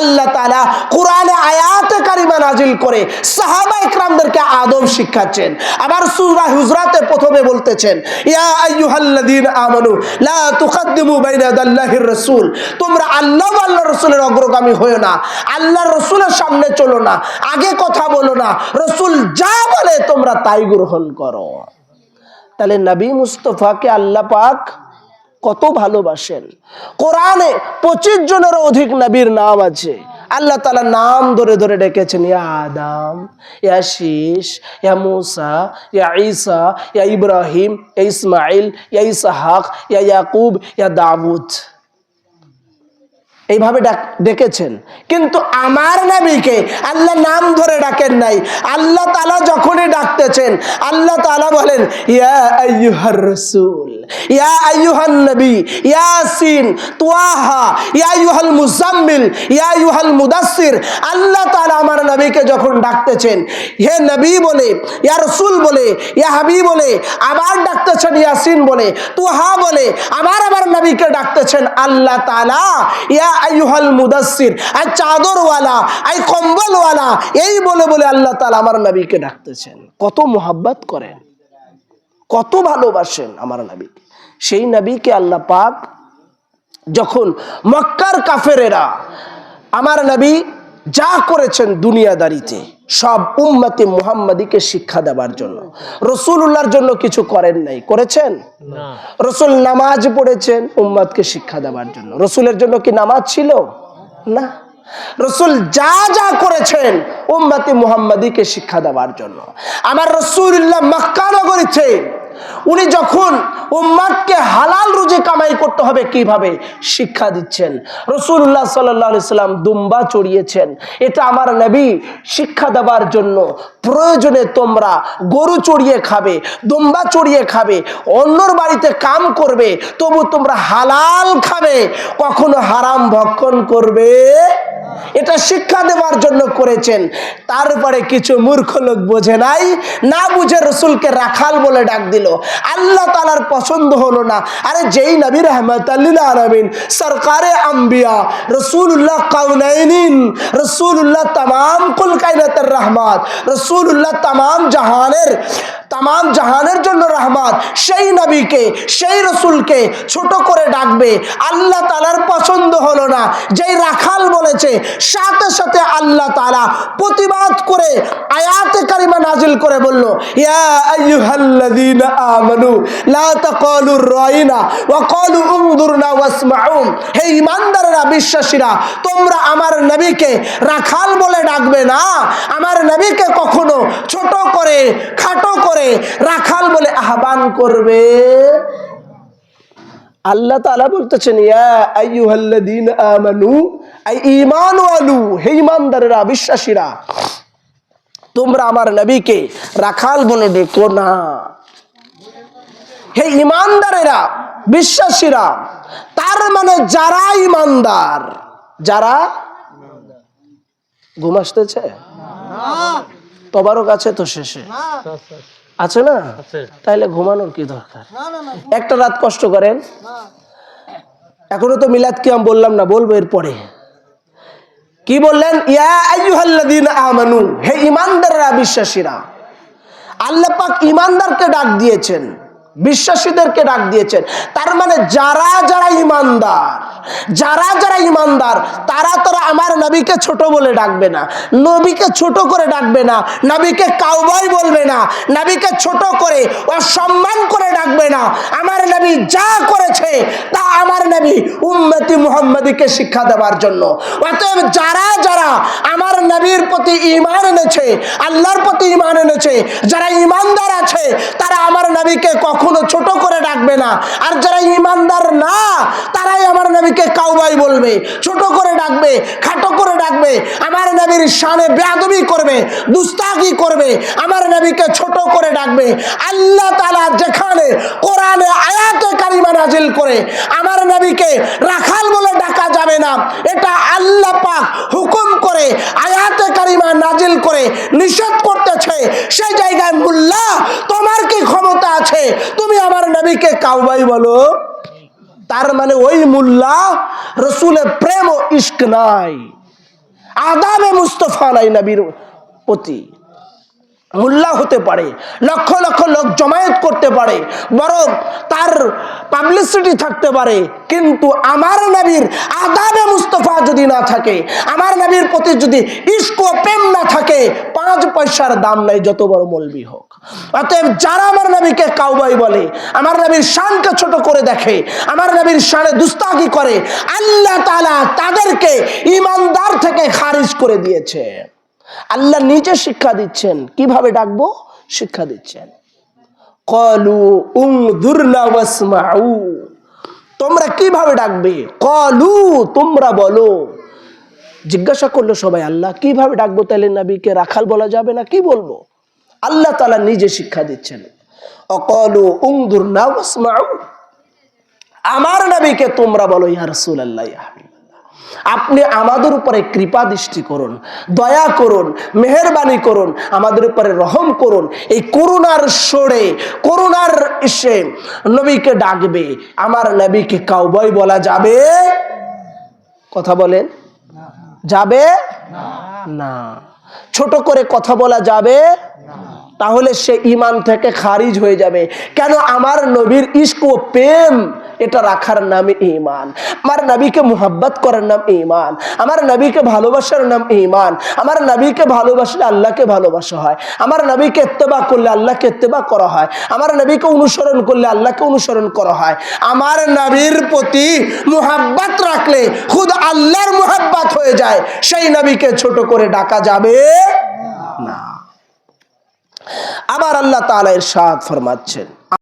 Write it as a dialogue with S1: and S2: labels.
S1: আল্লাহ তাআলা কোরআনে আয়াতে কারিমা নাজিল করে সাহাবা ইকরামদেরকে আদব শিখাচ্ছেন। আবার সূরা হুজরাতে প্রথমে বলতেছেন, ইয়া আইয়ুহাল্লাযীন আমানু, লা তুকদ্দিমু বাইনা রাসূল, তোমরা আল্লাহ আল্লাহর রাসূলের অগ্রগামী না, আল্লাহর রাসূলের সামনে চলো না, আগে কথা বলো না, রাসূল যা বলে তোমরা তাই গ্রহণ করো। তাহলে নবী মুস্তফাকে আল্লাহ পাক কত ভালোবাসেন। কোরআনে পঁচিশ জনের অধিক নবীর নাম আছে। আল্লাহ তালা নাম ধরে ধরে ডেকেছেন, ইয়া আদাম, ইয়া শীষ ইয়া মুসা, ইয়া ঈসা, ইয়া ইব্রাহিম, ইয়া ইসমাইল ইয়া ইসাহাক, ইয়া ইয়াকুব, ইয়া দাউদ। এইভাবে ডাক- ডেকেছেন। কিন্তু আমার নবীকে আল্লাহ নাম ধরে ডাকেন নাই। আল্লাহ তালা যখনই ডাকতেছেন, আল্লাহ তালা বলেন, ইয়া রসুল, ইয়া নবী, ইয়াসিন, তুয়াহা, ইয়া মুজাম্মিল ইয়া আইয়ুহাল মুদাসসির। আল্লাহ তাআলা আমার নবীকে যখন ডাকতেছেন, হে নবী বলে, ইয়া রসুল বলে, ইয়া হাবি বলে, আবার ডাকতেছেন ইয়াসিন বলে তুহা বলে, আবার আবার নবীকে ডাকতেছেন। আল্লাহ তাআলা, ইয়া আইয়ুহাল মুদাসির আই চাদরওয়ালা, আই কম্বলওয়ালা, এই বলে বলে আল্লাহ তাআলা আমার নবীকে ডাকতেছেন। কত মোহাব্বত করেন, কত ভালোবাসেন আমার নবীকে। সেই নবীকে আল্লাহ পাক যখন মক্কার কাফেরেরা আমার নবী যা করেছেন দুনিয়াদারিতে সব উম্মাতি মুহাম্মাদিকে শিক্ষা দেওয়ার জন্য। রসুল্লাহর জন্য কিছু করেন নাই। করেছেন? রসুল নামাজ পড়েছেন উম্মাদকে শিক্ষা দেওয়ার জন্য। রসুলের জন্য কি নামাজ ছিল? না। রসুল যা যা করেছেন উম্মাতি মুহাম্মাদিকে শিক্ষা দেওয়ার জন্য। আমার রসুল্লাহ মক্কা নগরীতে উনি যখন উম্মাদকে হালাল রুজি কামাই করতে হবে কীভাবে? শিক্ষা দিচ্ছেন। রসুল্লাহ সাল্লাম দুম্বা চড়িয়েছেন। এটা আমার নবী শিক্ষা দেওয়ার জন্য প্রয়োজনে তোমরা গরু চড়িয়ে খাবে, দুম্বা চড়িয়ে খাবে, অন্যর বাড়িতে কাম করবে, তবু তোমরা হালাল খাবে, কখনো হারাম ভক্ষণ করবে এটা শিক্ষা দেওয়ার জন্য করেছেন। তারপরে কিছু মূর্খ লোক বোঝে নাই, না বুঝে রসুলকে রাখাল বলে ডাক দিল। আল্লাহ তালার পছন্দ হলো না। আরে যেই নবী রহমত আলমিন সরকারে আম্বিয়া রসুল্লাহ কাউনাইনিন রসুল্লাহ তামাম কুল কায়নাতের রহমাত রসুল্লাহ তামাম জাহানের তামাম জাহানের জন্য রহমাত। সেই নবীকে, সেই রসুলকে ছোট করে ডাকবে। আল্লাহ তালার পছন্দ হলো না। যেই রাখাল বলেছে, সাথে সাথে আল্লাহ তালা প্রতিবাদ করে আয়াতে কারিমা নাজিল করে বলল হে ঈমানদাররা বিশ্বাসীরা, তোমরা আমার নবীকে রাখাল বলে ডাকবে না। আমার নবীকে কখনো ছোট করে, খাটো করে রাখাল বলে আহ্বান করবে। আল্লাহ তাআলা বলতেছেন হে ঈমানদারেরা বিশ্বাসীরা তোমরা আমার নবীকে রাখাল বলে ডেকো না। হে ঈমানদারেরা বিশ্বাসীরা তার মানে যারা ঈমানদার যারা ঘুম আসতেছে? তবারও কাছে তো শেষে। আছে না? তাইলে ঘুমানোর কি দরকার? একটা রাত কষ্ট করেন। এখনও তো মিলাদ আমি বললাম না বলব এরপরে। কি বললেন? ইয়া আইয়ুহাল্লাযীন আমানু হে ইমানদাররা বিশ্বাসীরা আল্লাহ ইমানদারকে ঈমানদারকে ডাক দিয়েছেন। বিশ্বাসীদেরকে ডাক দিয়েছেন। তার মানে যারা যারা ইমানদার, যারা যারা ইমানদার, তারা তারা আমার নবীকে ছোট বলে ডাকবে না, নবীকে ছোট করে ডাকবে না, নবীকে কাউবাই বলবে না, নবীকে ছোট করে অসম্মান করে ডাকবে না। আমার নবী যা করেছে, তা আমার নবী উম্মতি মুহাম্মদীকে শিক্ষা দেওয়ার জন্য। অতএব যারা যারা আমার নবীর প্রতি ঈমান এনেছে, আল্লাহর প্রতি ঈমান এনেছে, যারা ঈমানদার আছে, তারা আমার নবীকে কখনো ছোট করে ডাকবে না। আর যারা ঈমানদার না, তারাই আমার নবীকে কাউবাই বলবে। ছোট করে ডাকবে, খাটো করে ডাকবে, আমার নবীর শানে বেয়াদবি করবে দুস্তাকি করবে, আমার নবীকে ছোট করে ডাকবে। আল্লাহ তালা যেখানে কোরআনে আয়াতে কারিমা নাজিল করে, আমার নবীকে রাখাল বলে ডাকা যাবে না। এটা আল্লাহ পাক হুকুম করে, আয়াতে নাজিল করে নিষেধ করতেছে, সেই জায়গায় মুল্লা তোমার কি ক্ষমতা আছে? তুমি আমার নবীকে কাউবাই বলো। তার মানে ওই মুল্লা রসুলের প্রেম ও ইস্ক নাই, আদাবে মুস্তফা নাই নবীর প্রতি। মোল্লা হতে পারে, লক্ষ লক্ষ লোক জমায়েত করতে পারে, বরং তার পাবলিসিটি থাকতে পারে, কিন্তু আমার নবীর আদাবে মুস্তফা যদি না থাকে, আমার নবীর প্রতি যদি ইস্ক প্রেম না থাকে, পাঁচ পয়সার দাম নাই যত বড় মলবি হোক। অতএব যারা আমার নবীকে কাউবাই বলে, আমার নবীর শানকে ছোট করে দেখে, আমার নবীর শানে দুস্তাকি করে, আল্লাহ তাআলা তাদেরকে ইমানদার থেকে খারিজ করে দিয়েছে। আল্লাহ নিজে শিক্ষা দিচ্ছেন। কীভাবে ডাকবো? শিক্ষা দিচ্ছেন। কলু উংদুরনা ওয়াসমাউ। তোমরা কীভাবে ডাকবে? কলু, তোমরা বলো। জিজ্ঞাসা করল সবাই, আল্লাহ, কীভাবে ডাকবো তাহলে নবীকে? রাখাল বলা যাবে না, কি বলব? আল্লাহ তালা নিজে শিক্ষা দিচ্ছেন। অকলু উংদুরনা ওয়াসমাউ। আমার নবীকে তোমরা বলো, ইয়া ইয়া হাবিবাল্লাহ। আপনি আমাদের উপরে কৃপা দৃষ্টি করুন, দয়া করুন, মেহরবানি করুন, আমাদের উপরে রহম করুন। এই করুণার সরে, করুণার এসে নবীকে ডাকবে, আমার নবীকে কাউবয় বলা যাবে? কথা বলেন। যাবে? না। ছোট করে কথা বলা যাবে? তাহলে সে ইমান থেকে খারিজ হয়ে যাবে। কেন আমার নবীর ইস্ক ও প্রেম এটা রাখার নামে ইমান আমার নবীকে মুহাব্বত করার নাম ইমান আমার নবীকে ভালোবাসার নাম ইমান আমার নবীকে ভালোবাসলে আল্লাহকে ভালোবাসা হয়। আমার নবীকে ইত্তেবা করলে আল্লাহকে ইত্তেবা করা হয়। আমার নবীকে অনুসরণ করলে আল্লাহকে অনুসরণ করা হয়। আমার নবীর প্রতি মুহাব্বত রাখলে খুদ আল্লাহর মুহাব্বত হয়ে যায়। সেই নবীকে ছোট করে ডাকা যাবে না। আবার আল্লাহ তাআলা ইরশাদ ফরমাচ্ছেন।